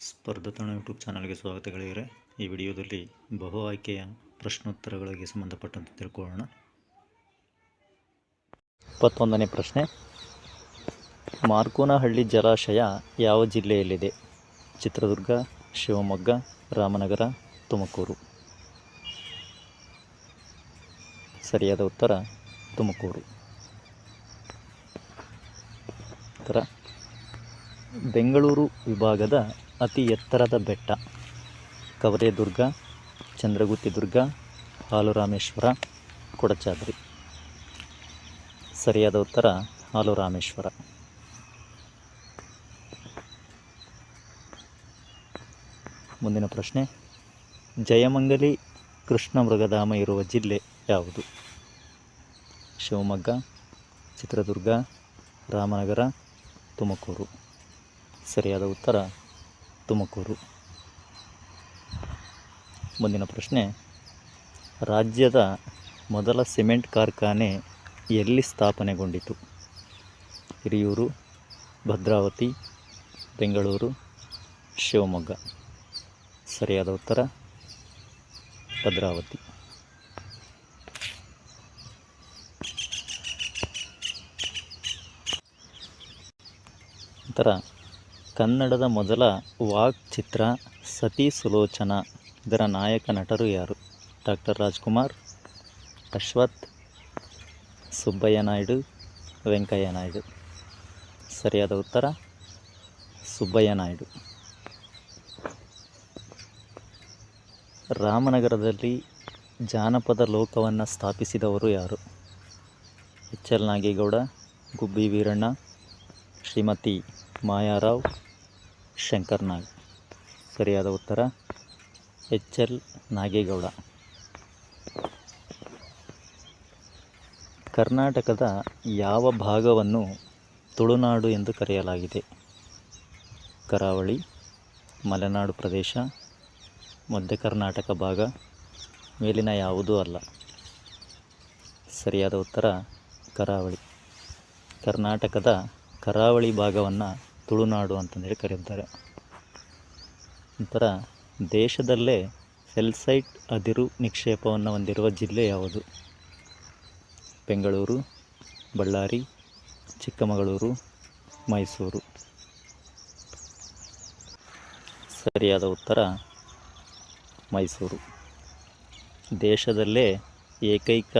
ಸ್ಪರ್ಧತಾಣ YouTube ಚಾನಲ್ಗೆ ಸ್ವಾಗತ ಗೆಳೆಯರೆ. ಈ ವಿಡಿಯೋದಲ್ಲಿ ಬಹು ಆಯ್ಕೆಯ ಪ್ರಶ್ನೋತ್ತರಗಳಿಗೆ ಸಂಬಂಧಪಟ್ಟಂತೆ ತಿಳ್ಕೊಳ್ಳೋಣ. ಇಪ್ಪತ್ತೊಂದನೇ ಪ್ರಶ್ನೆ. ಮಾರ್ಕೋನಹಳ್ಳಿ ಜಲಾಶಯ ಯಾವ ಜಿಲ್ಲೆಯಲ್ಲಿದೆ? ಚಿತ್ರದುರ್ಗ, ಶಿವಮೊಗ್ಗ, ರಾಮನಗರ, ತುಮಕೂರು. ಸರಿಯಾದ ಉತ್ತರ, ತುಮಕೂರು. ಉತ್ತರ. ಬೆಂಗಳೂರು ವಿಭಾಗದ ಅತಿ ಎತ್ತರದ ಬೆಟ್ಟ. ಕವರೆದುರ್ಗ ಚಂದ್ರಗುತ್ತಿ ದುರ್ಗ ಹಾಲುರಾಮೇಶ್ವರ, ಕೊಡಚಾದ್ರಿ. ಸರಿಯಾದ ಉತ್ತರ ಹಾಲುರಾಮೇಶ್ವರ. ಮುಂದಿನ ಪ್ರಶ್ನೆ, ಜಯಮಂಗಲಿ ಕೃಷ್ಣ ಮೃಗಧಾಮ ಇರುವ ಜಿಲ್ಲೆ ಯಾವುದು? ಶಿವಮೊಗ್ಗ, ಚಿತ್ರದುರ್ಗ, ರಾಮನಗರ, ತುಮಕೂರು. ಸರಿಯಾದ ಉತ್ತರ ತುಮಕೂರು. ಮುಂದಿನ ಪ್ರಶ್ನೆ, ರಾಜ್ಯದ ಮೊದಲ ಸಿಮೆಂಟ್ ಕಾರ್ಖಾನೆ ಎಲ್ಲಿ ಸ್ಥಾಪನೆಗೊಂಡಿತು? ಹಿರಿಯೂರು, ಭದ್ರಾವತಿ, ಬೆಂಗಳೂರು, ಶಿವಮೊಗ್ಗ. ಸರಿಯಾದ ಉತ್ತರ, ಭದ್ರಾವತಿ. ನಂತರ ಕನ್ನಡದ ಮೊದಲ ವಾಕ್ ಚಿತ್ರ ಸತಿ ಸುಲೋಚನ. ಇದರ ನಾಯಕ ನಟರು ಯಾರು? ಡಾಕ್ಟರ್ ರಾಜ್ಕುಮಾರ್, ಅಶ್ವಥ್, ಸುಬ್ಬಯ್ಯ ನಾಯ್ಡು, ವೆಂಕಯ್ಯ ನಾಯ್ಡು. ಸರಿಯಾದ ಉತ್ತರ, ಸುಬ್ಬಯ್ಯ ನಾಯ್ಡು. ರಾಮನಗರದಲ್ಲಿ ಜಾನಪದ ಲೋಕವನ್ನು ಸ್ಥಾಪಿಸಿದವರು ಯಾರು? ಎಚ್. ಎಲ್. ನಾಗೇಗೌಡ, ಗುಬ್ಬಿ ವೀರಣ್ಣ, ಶ್ರೀಮತಿ ಮಾಯಾರಾವ್ ಶಂಕರ್ ನಾಗ್ ಸರಿಯಾದ ಉತ್ತರ, ಎಚ್ ಎಲ್ ನಾಗೇಗೌಡ. ಕರ್ನಾಟಕದ ಯಾವ ಭಾಗವನ್ನು ತುಳುನಾಡು ಎಂದು ಕರೆಯಲಾಗಿದೆ? ಕರಾವಳಿ, ಮಲೆನಾಡು ಪ್ರದೇಶ, ಮಧ್ಯ ಕರ್ನಾಟಕ ಭಾಗ, ಮೇಲಿನ ಯಾವುದೂ ಅಲ್ಲ. ಸರಿಯಾದ ಉತ್ತರ, ಕರಾವಳಿ. ಕರ್ನಾಟಕದ ಕರಾವಳಿ ಭಾಗವನ್ನು ತುಳುನಾಡು ಅಂತಂದೇಳಿ ಕರೆಯುತ್ತಾರೆ ನಂತರ ದೇಶದಲ್ಲೇ ಸೆಲ್ಸೈಟ್ ಅದಿರು ನಿಕ್ಷೇಪವನ್ನು ಹೊಂದಿರುವ ಜಿಲ್ಲೆ ಯಾವುದು? ಬೆಂಗಳೂರು, ಬಳ್ಳಾರಿ, ಚಿಕ್ಕಮಗಳೂರು, ಮೈಸೂರು. ಸರಿಯಾದ ಉತ್ತರ ಮೈಸೂರು. ದೇಶದಲ್ಲೇ ಏಕೈಕ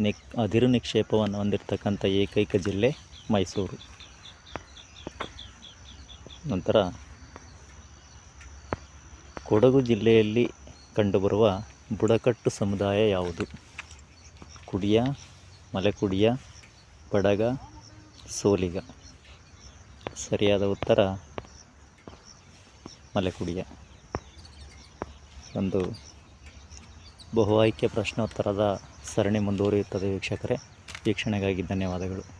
ನಿಕ್, ಅದಿರು ನಿಕ್ಷೇಪವನ್ನು ಹೊಂದಿರತಕ್ಕಂಥ ಏಕೈಕ ಜಿಲ್ಲೆ ಮೈಸೂರು. ನಂತರ ಕೊಡಗು ಜಿಲ್ಲೆಯಲ್ಲಿ ಕಂಡುಬರುವ ಬುಡಕಟ್ಟು ಸಮುದಾಯ ಯಾವುದು? ಕುಡಿಯ, ಮಲೆಕುಡಿಯ, ಬಡಗ, ಸೋಲಿಗ. ಸರಿಯಾದ ಉತ್ತರ ಮಲೆಕುಡಿಯ. ಒಂದು ಬಹು ಆಯ್ಕೆ ಪ್ರಶ್ನೋತ್ತರದ ಸರಣಿ ಮುಂದುವರಿಯುತ್ತದೆ ವೀಕ್ಷಕರೇ. ವೀಕ್ಷಣೆಗಾಗಿ ಧನ್ಯವಾದಗಳು.